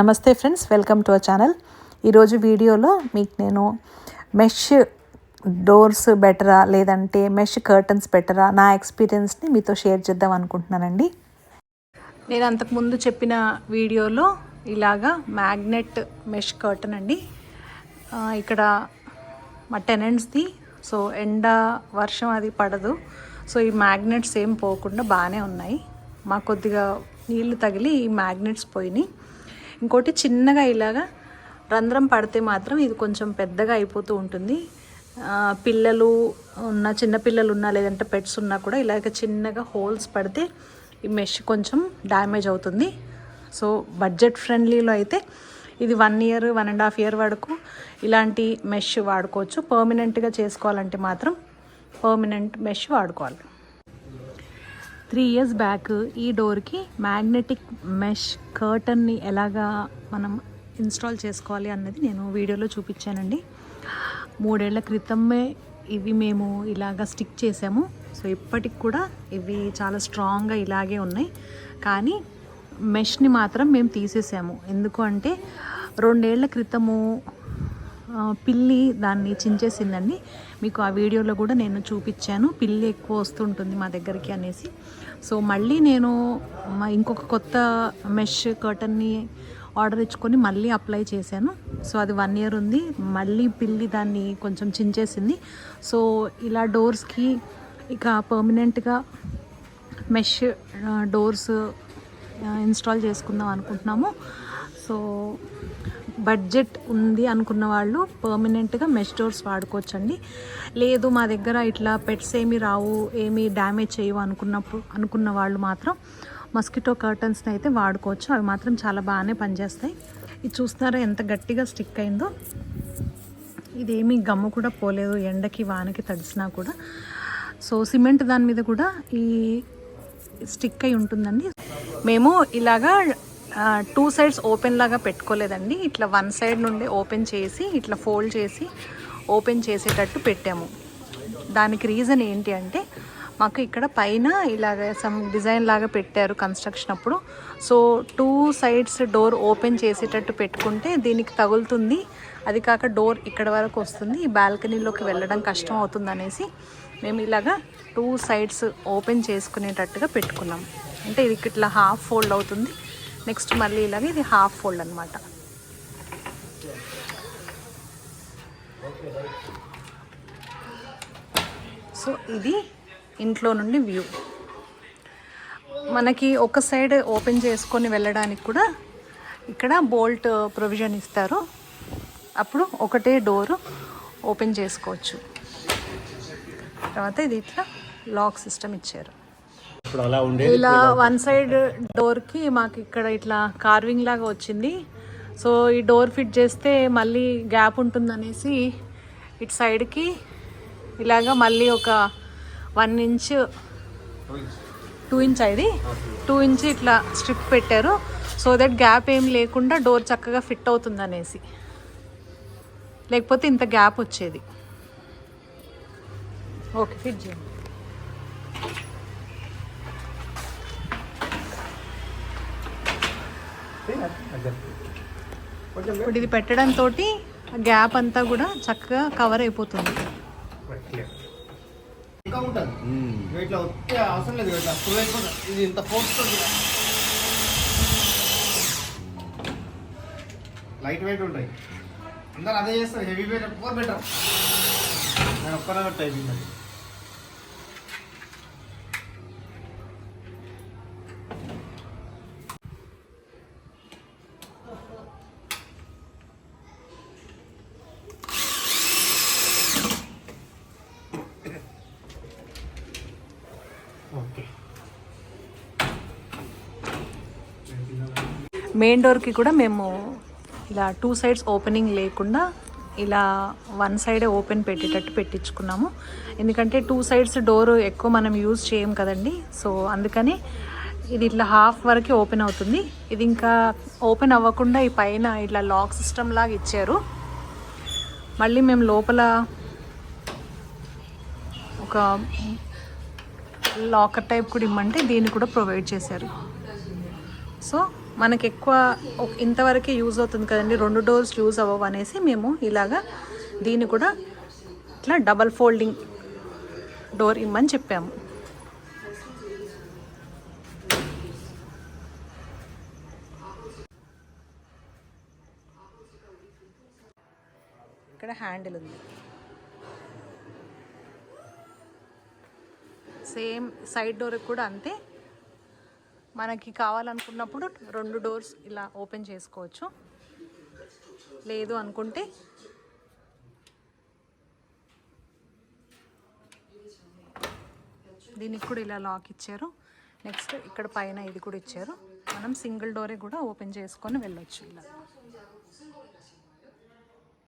నమస్తే friends welcome to our channel. ఈరోజు వీడియోలో మీకు నేను మెష్ డోర్స్ బెటరా లేదంటే మెష్ కర్టన్స్ బెటరా నా ఎక్స్పీరియన్స్ని మీతో షేర్ చేద్దాం అనుకుంటున్నానండి. నేను అంతకుముందు చెప్పిన వీడియోలో ఇలాగా మ్యాగ్నెట్ మెష్ కర్టన్ అండి. ఇక్కడ మా టెనెంట్స్ది సో ఎండ వర్షం అది పడదు. సో ఈ మ్యాగ్నెట్స్ ఏం పోకుండా బాగానే ఉన్నాయి. మా కొద్దిగా నీళ్ళు తగిలి ఈ మ్యాగ్నెట్స్ పోయినాయి. ఇంకోటి చిన్నగా ఇలాగా రంధ్రం పడితే మాత్రం ఇది కొంచెం పెద్దగా అయిపోతూ ఉంటుంది. పిల్లలు ఉన్న చిన్నపిల్లలు ఉన్నా లేదంటే పెట్స్ ఉన్నా కూడా ఇలాగ చిన్నగా హోల్స్ పడితే ఈ మెష్ కొంచెం డ్యామేజ్ అవుతుంది. సో బడ్జెట్ ఫ్రెండ్లీలో అయితే ఇది one year one and half year వరకు ఇలాంటి మెష్ వాడుకోవచ్చు. పర్మనెంట్గా చేసుకోవాలంటే మాత్రం పర్మనెంట్ మెష్ వాడుకోవాలి. త్రీ ఇయర్స్ బ్యాక్ ఈ డోర్కి మ్యాగ్నెటిక్ మెష్ కర్టన్ని ఎలాగా మనం ఇన్స్టాల్ చేసుకోవాలి అన్నది నేను వీడియోలో చూపించానండి. మూడేళ్ళ క్రితమే ఇవి మేము ఇలాగా స్టిక్ చేసాము. సో ఇప్పటికి కూడా ఇవి చాలా స్ట్రాంగ్గా ఇలాగే ఉన్నాయి. కానీ మెష్ని మాత్రం మేము తీసేసాము. ఎందుకు అంటే రెండేళ్ళ క్రితము పిల్లి దాన్ని చించేసిందండి. మీకు ఆ వీడియోలో కూడా నేను చూపించాను. పిల్లి ఎక్కువ వస్తుంటుంది మా దగ్గరికి అనేసి. సో మళ్ళీ నేను ఇంకొక కొత్త మెష్ కర్టన్ని ఆర్డర్ ఇచ్చుకొని మళ్ళీ అప్లై చేశాను. సో అది వన్ ఇయర్ ఉంది. మళ్ళీ పిల్లి దాన్ని కొంచెం చించేసింది. సో ఇలా డోర్స్కి ఇక పర్మనెంట్గా మెష్ డోర్స్ ఇన్స్టాల్ చేసుకుందాం అనుకుంటున్నాము. సో బడ్జెట్ ఉంది అనుకున్న వాళ్ళు పర్మనెంట్గా మెష్ డోర్స్ వాడుకోవచ్చండి. లేదు మా దగ్గర ఇట్లా పెట్స్ ఏమి రావు ఏమి డ్యామేజ్ చేయవు అనుకున్నప్పుడు అనుకున్న వాళ్ళు మాత్రం మస్కిటో కర్టన్స్ని అయితే వాడుకోవచ్చు. అవి మాత్రం చాలా బాగానే పనిచేస్తాయి. ఇది చూస్తున్నారా ఎంత గట్టిగా స్టిక్ అయిందో. ఇదేమీ గమ్ము కూడా పోలేదు ఎండకి వానకి తడిసినా కూడా. సో సిమెంట్ దాని మీద కూడా ఈ స్టిక్ అయి ఉంటుందండి. మేము ఇలాగా టూ సైడ్స్ ఓపెన్ లాగా పెట్టుకోలేదండి. ఇట్లా వన్ సైడ్ నుండి ఓపెన్ చేసి ఇట్లా ఫోల్డ్ చేసి ఓపెన్ చేసేటట్టు పెట్టాము. దానికి రీజన్ ఏంటి అంటే మాకు ఇక్కడ పైన ఇలాగ సమ్ డిజైన్ లాగా పెట్టారు కన్స్ట్రక్షన్ అప్పుడు. So two sides door open చేసేటట్టు పెట్టుకుంటే దీనికి తగులుతుంది. అది కాక డోర్ ఇక్కడ వరకు వస్తుంది. ఈ బాల్కనీలోకి వెళ్ళడం కష్టం అవుతుంది అనేసి మేము ఇలాగా టూ సైడ్స్ ఓపెన్ చేసుకునేటట్టుగా పెట్టుకున్నాం. అంటే ఇది ఇట్లా హాఫ్ ఫోల్డ్ అవుతుంది. నెక్స్ట్ మళ్ళీ ఇలాగే ఇది హాఫ్ ఫోల్డ్ అనమాట సో ఇది ఇంట్లో నుండి వ్యూ. మనకి ఒక సైడ్ ఓపెన్ చేసుకొని వెళ్ళడానికి కూడా ఇక్కడ బోల్ట్ ప్రొవిజన్ ఇస్తారు. అప్పుడు ఒకటే డోరు ఓపెన్ చేసుకోవచ్చు. తర్వాత ఇది ఇట్లా లాక్ సిస్టమ్ ఇచ్చారు. ఇప్పుడు అలా ఉండేది ఇలా వన్ సైడ్ డోర్కి మాకు ఇక్కడ ఇట్లా కార్వింగ్ లాగా వచ్చింది. సో ఈ డోర్ ఫిట్ చేస్తే మళ్ళీ గ్యాప్ ఉంటుందనేసి ఇటు సైడ్కి ఇలాగా మళ్ళీ ఒక వన్ ఇంచ్ టూ ఇంచ్ ఇది టూ ఇంచ్ ఇట్లా స్ట్రిప్ పెట్టారు. సో దట్ గ్యాప్ ఏం లేకుండా డోర్ చక్కగా ఫిట్ అవుతుంది అనేసి లేకపోతే ఇంత గ్యాప్ వచ్చేది. ఓకే ఫిట్ చేయండి. ఇప్పుడు ఇది పెట్టడం తోటి గ్యాప్ అంతా కూడా చక్కగా కవర్ అయిపోతుంది. లైట్ వెయిట్ ఉంటాయి. అందరు అదే చేస్తారు హెవీ వెయిట్ ఫోర్ బెటర్ నేను ఒక్కనే టైప్ అది మెయిన్ డోర్కి కూడా మేము ఇలా టూ సైడ్స్ ఓపెనింగ్ లేకుండా ఇలా వన్ సైడే ఓపెన్ పెట్టేటట్టు పెట్టించుకున్నాము. ఎందుకంటే టూ సైడ్స్ డోర్ ఎక్కువ మనం యూజ్ చేయం కదండి. సో అందుకని ఇది ఇట్లా హాఫ్ వరకే ఓపెన్ అవుతుంది. ఇది ఇంకా ఓపెన్ అవ్వకుండా ఈ పైన ఇట్లా లాక్ సిస్టమ్ లాగా ఇచ్చారు. మళ్ళీ మేము లోపల ఒక లాకర్ టైప్ కూడా ఇమ్మంటే దీన్ని కూడా ప్రొవైడ్ చేశారు. సో మనకి ఎక్కువ ఇంతవరకే యూజ్ అవుతుంది కదండి. రెండు డోర్స్ యూజ్ అవ్వవు అనేసి మేము ఇలాగా దీన్ని కూడా ఇట్లా డబల్ ఫోల్డింగ్ డోర్ ఇమ్మని చెప్పాము. ఇక్కడ హ్యాండిల్ ఉంది. సేమ్ సైడ్ డోర్ కూడా అంతే. మనకి కావాలనుకున్నప్పుడు రెండు డోర్స్ ఇలా ఓపెన్ చేసుకోవచ్చు. లేదు అనుకుంటే దీనికి కూడా ఇలా లాక్ ఇచ్చారు. నెక్స్ట్ ఇక్కడ పైన ఇది కూడా ఇచ్చారు. మనం సింగిల్ డోరే కూడా ఓపెన్ చేసుకొని వెళ్ళొచ్చు ఇలా.